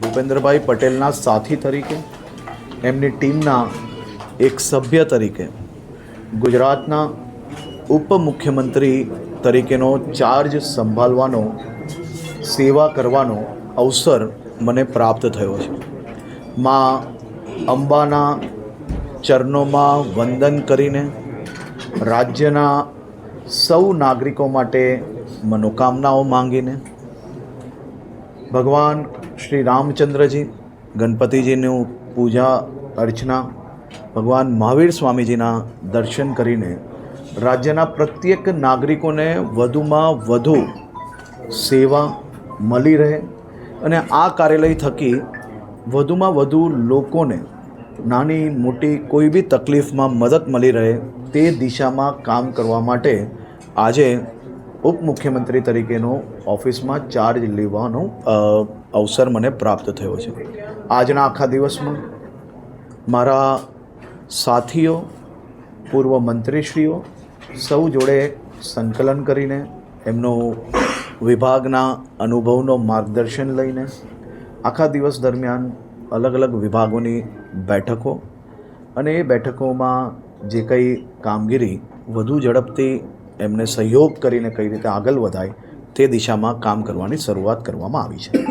ભૂપેન્દ્રભાઈ પટેલના સાથી તરીકે, એમની ટીમના એક સભ્ય તરીકે, ગુજરાતના ઉપમુખ્યમંત્રી તરીકેનો ચાર્જ સંભાળવાનો, સેવા કરવાનો અવસર મને પ્રાપ્ત થયો છે. માં અંબાના ચરણોમાં વંદન કરીને રાજ્યના સૌ નાગરિકો માટે મનોકામનાઓ માંગીને, ભગવાન શ્રી રામચંદ્રજી, ગણપતિજીનું પૂજા, અર્ચના, ભગવાન મહાવીર સ્વામીજીના દર્શન કરીને રાજ્યના પ્રત્યેક નાગરિકોને વધુમાં વધુ સેવા મળી રહે અને આ કાર્યાલય થકી વધુમાં વધુ લોકોને નાની મોટી કોઈ બી તકલીફમાં મદદ મળી રહે તે દિશામાં કામ કરવા માટે આજે ઉપમુખ્યમંત્રી તરીકેનો ઓફિસમાં ચાર્જ લેવાનો અવસર મને પ્રાપ્ત થયો છે. આજના આખા દિવસમાં મારા સાથીઓ, પૂર્વ મંત્રીશ્રીઓ સૌ જોડે સંકલન કરીને, એમનો વિભાગના અનુભવનો માર્ગદર્શન લઈને, આખા દિવસ દરમિયાન અલગ અલગ વિભાગોની બેઠકો અને એ બેઠકોમાં જે કંઈ કામગીરી વધુ ઝડપથી એમને સહયોગ કરીને કઈ રીતે આગળ વધાય તે દિશામાં કામ કરવાની શરૂઆત કરવામાં આવી છે.